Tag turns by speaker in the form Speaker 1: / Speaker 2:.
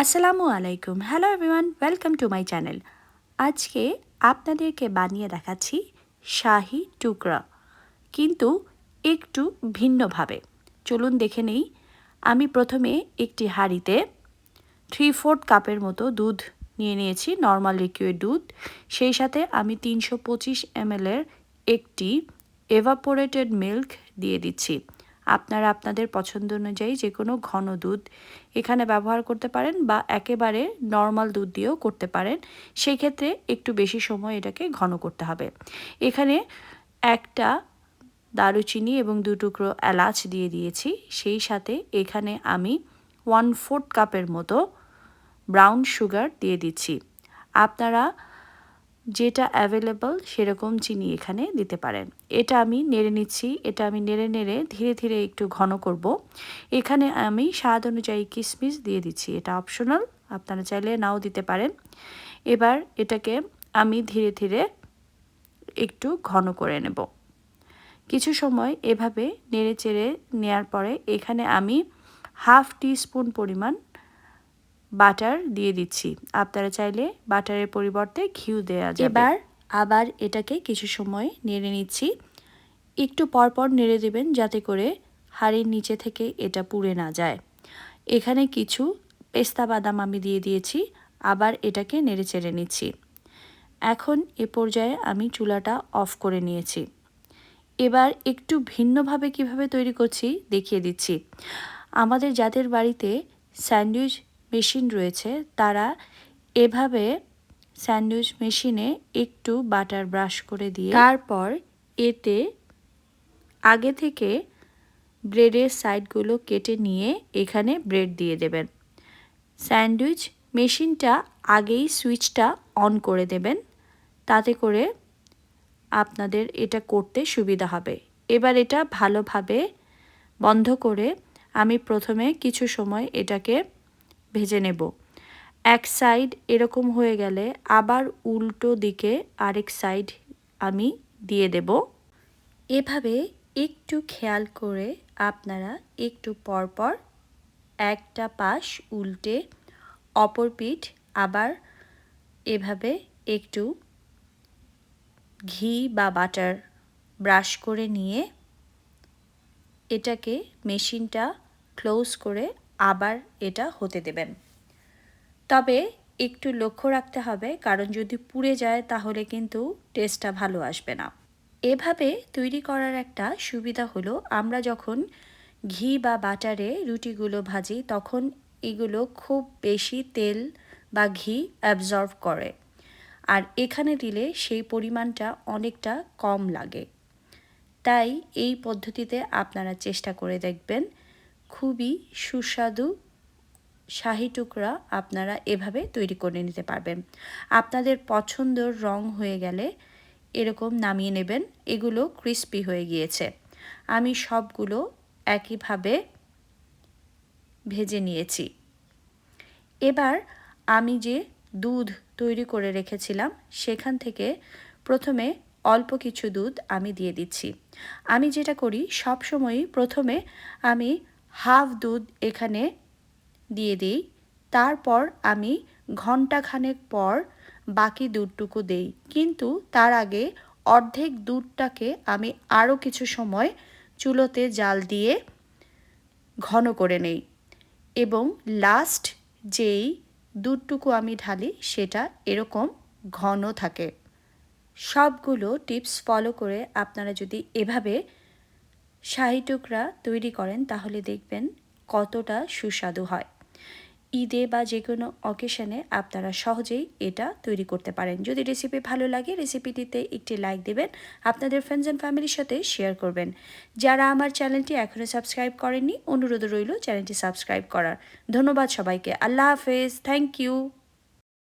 Speaker 1: আসসালামু আলাইকুম। Hello everyone welcome to my channel আজকে আপনাদেরকে বানিয়ে দেখাচ্ছি শাহি টুকরা, কিন্তু একটু ভিন্নভাবে। চলুন দেখে নেই, আমি প্রথমে একটি হাঁড়িতে থ্রি ফোর্থ কাপের মতো দুধ নিয়ে নিয়েছি নর্মাল লিকুইড দুধ। সেই সাথে আমি তিনশো পঁচিশ এমএলের একটি এভাপোরেটেড মিল্ক দিয়ে দিচ্ছি। আপনারা আপনাদের পছন্দ অনুযায়ী যে কোনো ঘন দুধ এখানে ব্যবহার করতে পারেন বা একেবারে নর্মাল দুধ দিয়েও করতে পারেন সেই ক্ষেত্রে একটু বেশি সময় এটাকে ঘন করতে হবে। এখানে একটা দারুচিনি এবং দু টুকরো এলাচ দিয়ে দিয়েছি, সেই সাথে এখানে আমি ওয়ান ফোর্থ কাপের মতো ব্রাউন সুগার দিয়ে দিচ্ছি। আপনারা যেটা অ্যাভেলেবল সেরকম চিনি এখানে দিতে পারেন। এটা আমি নেড়ে নিচ্ছি, এটা আমি নেড়ে নেড়ে ধীরে ধীরে একটু ঘন করব। এখানে আমি স্বাদ অনুযায়ী কিশমিশ দিয়ে দিচ্ছি, এটা অপশনাল আপনারা চাইলে নাও দিতে পারেন। এবার এটাকে আমি ধীরে ধীরে একটু ঘন করে নেব। কিছু সময় এভাবে নেড়ে চেড়ে নেওয়ার পরে এখানে আমি হাফ টি স্পুন পরিমাণ বাটার দিয়ে দিচ্ছি। আপনারা চাইলে বাটারের পরিবর্তে ঘিউ দেওয়া যাবে। এবার আবার এটাকে কিছু সময় নেড়ে নিচ্ছি। একটু পরপর নেড়ে দেবেন যাতে করে হাড়ির নিচে থেকে এটা পুড়ে না যায়। এখানে কিছু পেস্তা বাদাম আমি দিয়ে দিয়েছি, আবার এটাকে নেড়ে চেড়ে নিচ্ছি। এখন এ পর্যায়ে আমি চুলাটা অফ করে নিয়েছি। এবার একটু ভিন্নভাবে কীভাবে তৈরি করছি দেখিয়ে দিচ্ছি। আমাদের যাদের বাড়িতে স্যান্ডউইচ মেশিন রয়েছে তারা এভাবে স্যান্ডউইচ মেশিনে একটু বাটার ব্রাশ করে দিয়ে তারপর এতে আগে থেকে ব্রেডের সাইডগুলো কেটে নিয়ে এখানে ব্রেড দিয়ে দেবেন। স্যান্ডউইচ মেশিনটা আগেই সুইচটা অন করে দেবেন তাতে করে আপনাদের এটা করতে সুবিধা হবে। এবার এটা ভালোভাবে বন্ধ করে আমি প্রথমে কিছু সময় এটাকে ভেজে নেব। এক সাইড এরকম হয়ে গেলে আবার উল্টো দিকে আরেক সাইড আমি দিয়ে দেব। এভাবে একটু খেয়াল করে আপনারা একটু পরপর একটা পাশ উল্টে অপর পিঠ আবার এভাবে একটু ঘি বা বাটার ব্রাশ করে নিয়ে এটাকে মেশিনটা ক্লোজ করে আবার এটা হতে দেবেন। তবে একটু লক্ষ্য রাখতে হবে, কারণ যদি পুড়ে যায় তাহলে কিন্তু টেস্টটা ভালো আসবে না। এভাবে তৈরি করার একটা সুবিধা হলো, আমরা যখন ঘি বা বাটারে রুটিগুলো ভাজি তখন এগুলো খুব বেশি তেল বা ঘি অ্যাবজর্ভ করে। আর এখানে দিলে সেই পরিমাণটা অনেকটা কম লাগে। তাই এই পদ্ধতিতে আপনারা চেষ্টা করে দেখবেন। খুবই সুস্বাদু শাহি টুকরা আপনারা এভাবে তৈরি করে নিতে পারবেন। আপনাদের পছন্দর রং হয়ে গেলে এরকম নামিয়ে নেবেন। এগুলো ক্রিস্পি হয়ে গিয়েছে। আমি সবগুলো একইভাবে ভেজে নিয়েছি। এবার আমি যে দুধ তৈরি করে রেখেছিলাম, সেখান থেকে প্রথমে অল্প কিছু দুধ আমি দিয়ে দিচ্ছি। আমি যেটা করি সব সময়ই প্রথমে আমি হাফ দুধ এখানে দিয়ে দিই। তারপর আমি ঘন্টাখানেক পর বাকি দুধটুকু দেই। কিন্তু তার আগে অর্ধেক দুধটাকে আমি আরও কিছু সময় চুলোতে জাল দিয়ে ঘন করে নেই। এবং লাস্ট যেই দুধটুকু আমি ঢালি সেটা এরকম ঘন থাকে। সবগুলো টিপস ফলো করে আপনারা যদি এভাবে শাহি টুকরা তৈরি করেন, তাহলে দেখবেন কতটা সুস্বাদু হয়। ঈদে বা যে কোনো অকেশনে আপনারা সহজেই এটা তৈরি করতে পারেন। যদি রেসিপি ভালো লাগে রেসিপিটিতে একটি লাইক দেবেন, আপনাদের ফ্রেন্ডস অ্যান্ড ফ্যামিলির সাথে শেয়ার করবেন। যারা আমার চ্যানেলটি এখনও সাবস্ক্রাইব করেননি, অনুরোধ রইল চ্যানেলটি সাবস্ক্রাইব করার। ধন্যবাদ সবাইকে। আল্লাহ হাফেজ। Thank you